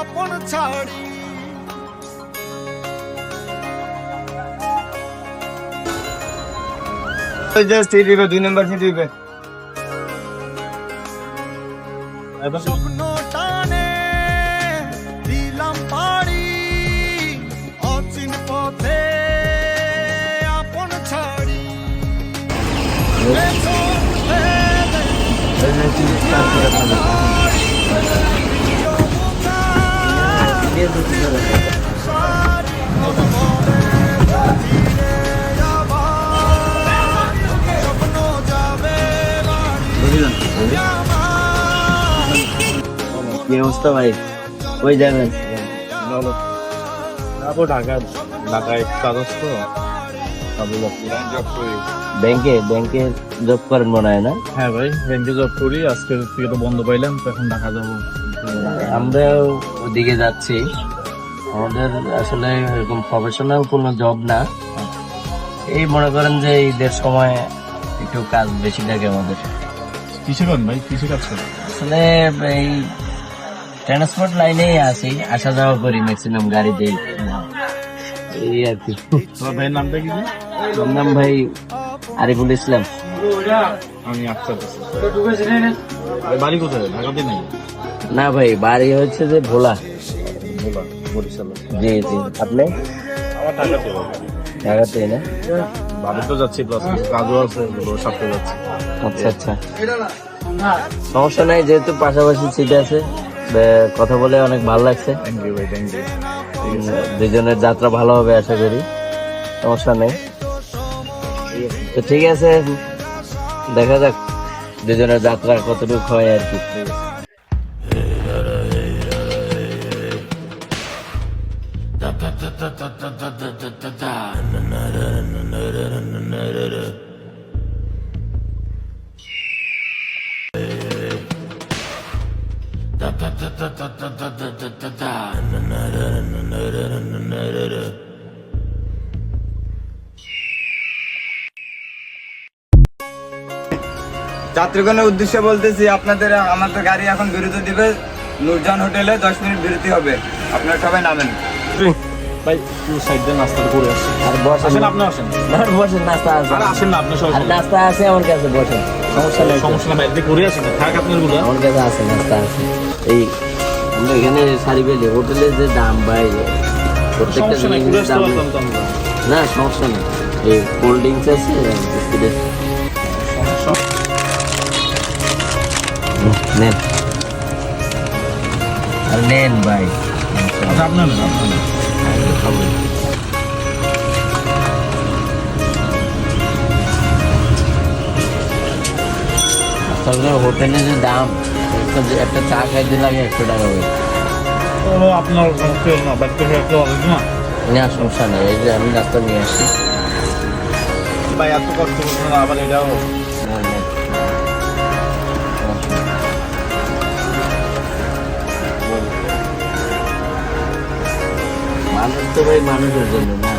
আপন ছাড়ি। জাস্ট এই দুই নম্বর সিট দিবে। স্বপ্ন টানে দিলাম পাড়ি। অচিন পথে কি অবস্থা ভাই? ওই যাবেন? যাব ঢাকা ঢাকায় কাগজ তো ব্যাংকে ব্যাংকে জব করেন মনে হয় না? হ্যাঁ ভাই ব্যাংকে জব করি। আজকে থেকে তো বন্ধ পাইলাম তো এখন ঢাকা যাব। আমরা ওদিকে যাচ্ছি। আমাদের আসলে এরকম প্রফেশনাল কোনো জব না। এই মনে করেন যে ঈদের সময় একটু কাজ বেশি থাকে আমাদের। কিসে করেন ভাই? কিসে কাজ করেন? আসলে এই ট্রান্সপোর্ট লাইনেই আছি আসা যাওয়া করি ম্যাক্সিমাম গাড়িতে এই আর কি। তোমার ভাইয়ের নামটা কি নাম ভাই আরিফুল ইসলাম। আমি আচ্ছা ভাই বাড়ি কোথায়? ঢাকাতে নেই না ভাই বাড়ি হচ্ছে যে ভোলা। ভোলা বরিশালে। জি জি। আপনি? আমার ঢাকাতে ঢাকাতে না? বাড়ি তো যাচ্ছি প্লাস কাজও আছে যাচ্ছি। আচ্ছা আচ্ছা। সমস্যা নাই যেহেতু পাশাপাশি সিট আছে কথা বলে অনেক ভালো লাগছে। থ্যাংক ইউ ভাই থ্যাংক ইউ দুজনের যাত্রা ভালো হবে আশা করি। সমস্যা নেই। তো ঠিক আছে দেখা যাক দুজনের যাত্রা কতটুকু হয় আর কি যাত্রীগণের উদ্দেশ্যে বলতেছি আপনাদের আমাদের গাড়ি এখন বিরতি দিবে। নূরজান হোটেলে দশ মিনিট বিরতি হবে। আপনারা সবাই নামেন। ভাই একটু সাইড দিয়ে নাস্তাটা করে আসছি আর বসেন আপনি আসেন আর বসেন নাস্তা আছে। আরে আসেন না আপনি নাস্তা আছে আমার কাছে বসেন। সমস্যা নেই সমস্যা না ভাই করে আসেন। থাক আপনারগুলো আমার কাছে আছে নাস্তা আছে। এই আমরা এখানে সারি পেলে হোটেলের যে দাম ভাই প্রত্যেকটা জিনিসের দাম না সমস্যা নেই। এই কোল্ড ড্রিঙ্কস আছে নেন। আর নেন ভাই। আচ্ছা আপনার নেন, আপনার নেন। খাব তারপরে হোটেলে যে দাম একটা চা খাইতে লাগে একশো টাকা করে। আপনার না না? সমস্যা নেই এই যে আমি রাস্তা নিয়ে আসছি। ভাই এত কষ্ট করছেন আবার এটাও মানুষ তো ভাই মানুষের জন্য না।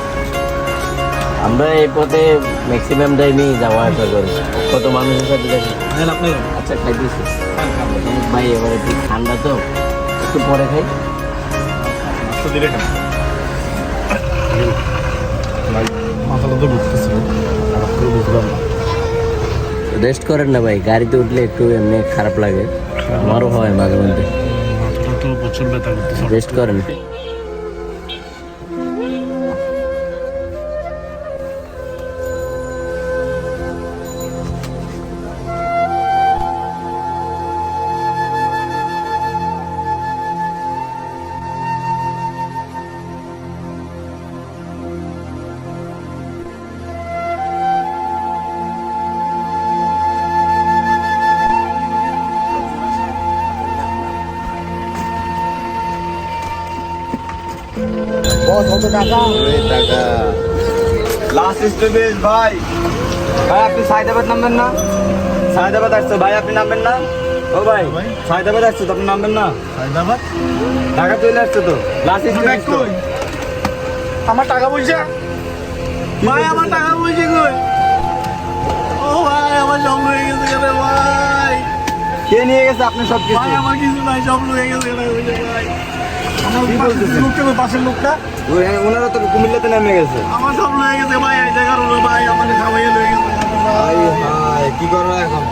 আমরা এই পথে ম্যাক্সিমাম টাইমই যাওয়া আসা করি। কত মানুষের সাথে দেখি নেন। আচ্ছা খাইতেছি ভাই। এবার একটু ঠান্ডা তো। একটু পরে খাই। মাথাটা তো বুঝলাম না। রেস্ট করেন না ভাই গাড়িতে উঠলে একটু এমনি খারাপ লাগে। আমারও হয় মাঝে মধ্যে। রেস্ট তো প্রচুর টাকা? লাস্ট স্টপেজ ভাই। ভাই আপনি সাইদাবাদ নামবেন না? সাইদাবাদ আসছে ভাই আপনি নামবেন না? ও ভাই ভাই? সায়দাবাদ আসছে তো আপনি নামবেন না? সাইদাবাদ ঢাকা চলে আসছে তো। লাস্ট স্টপেজ আমার টাকা পয়সা? ভাই আমার টাকা পয়সা কই? কে নিয়ে গেছে আপনি সব কিছু ভাই আমার কিছু নাই সব লয়ে গেছে কেন ভাই। আমার কি পাশের লোকটা পাশের লোকটা। ওই- ওনারা তো কুমিল্লাতে নেমে গেছে। আমার সব লয়ে গেছে ভাই এই জায়গার ভাই আমার খাওয়াইয়ে লয়ে গেছে। ভাই হাই কি করব এখন?